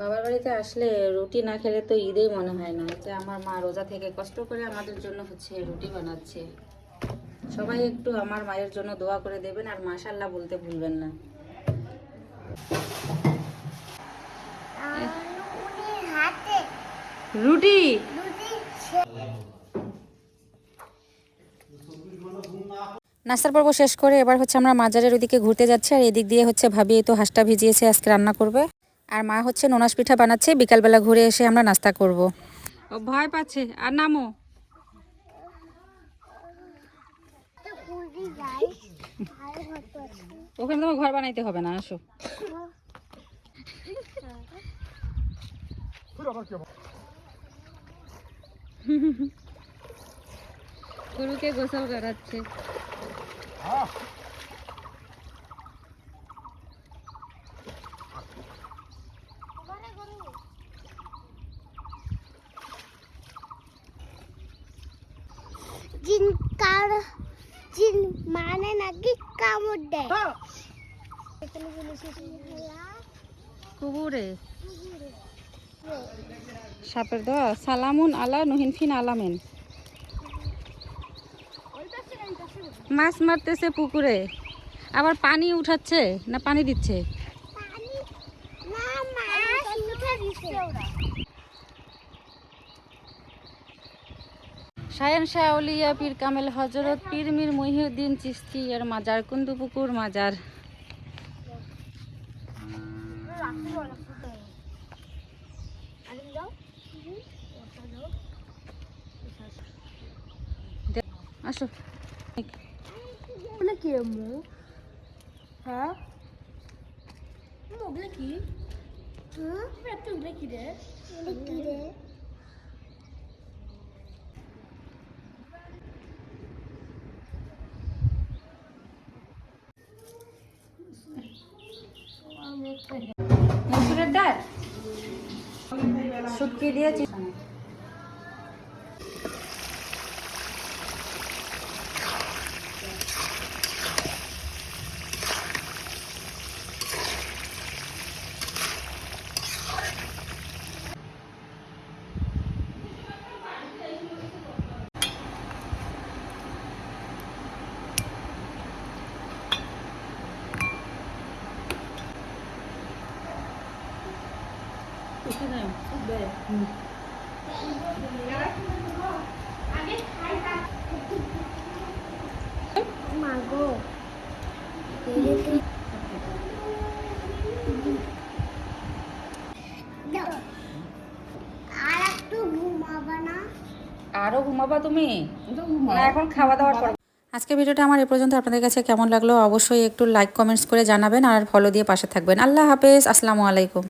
বাবার বাড়িতে আসলে রুটি না খেলে তো ঈদেই মনে হয় না। যে আমার মা রোজা থেকে কষ্ট করে আমাদের জন্য হচ্ছে রুটি বানাচ্ছে। সবাই একটু আমার মায়ের জন্য দোয়া করে দেবেন আর মাশাল্লাহ বলতে ভুলবেন না। রুটি? নাস্তার পর্ব শেষ করে এবার হচ্ছে আমরা মাজারের ওদিকে ঘুরতে যাচ্ছি আর এদিক দিয়ে হচ্ছে ভাবি তো হাঁসটা ভিজিয়েছে, আজকে রান্না করবে। আর মা হচ্ছে নোনাস পিঠা বানাচ্ছে বিকালবেলা ঘুরে এসে আমরা নাস্তা করব। ও ভয় পাচ্ছে। আর নামো। ওখানে তোমার ঘর বানাইতে হবে না আসো। গরুকে গোসল করাচ্ছে। জিন কার জিন মানে নাকি কামড়? দেয় কুবুরে সাপের দোয়া। সালামুন আলা নুহিনফিন আলামেন। মাছ মারতেছে পুকুরে। আবার পানি উঠাচ্ছে না পানি দিচ্ছে? পানি না মাছ উঠে দিছে শায়ন শাহ অলিয়া পীর কামেল হজরত পীর মীর মহিউদ্দিন চিস্তি এর মাজার কুন্দু পুকুর মাজার। আসো। কি হ্যাঁ? কি? হ্যাঁ? কি রে? কি রে? মসুরের ডাল। শুটকি দিয়েছি। মাগো আর ঘুমাবা না আরও ঘুমাবা তুমি এখন খাওয়া দাওয়ার পর আজকে ভিডিওটা আমার এ পর্যন্ত। আপনাদের কাছে কেমন লাগল? অবশ্যই একটু লাইক কমেন্টস করে জানাবেন আর ফলো দিয়ে পাশে থাকবেন। আল্লাহ হাফেজ। আসসালামু আলাইকুম।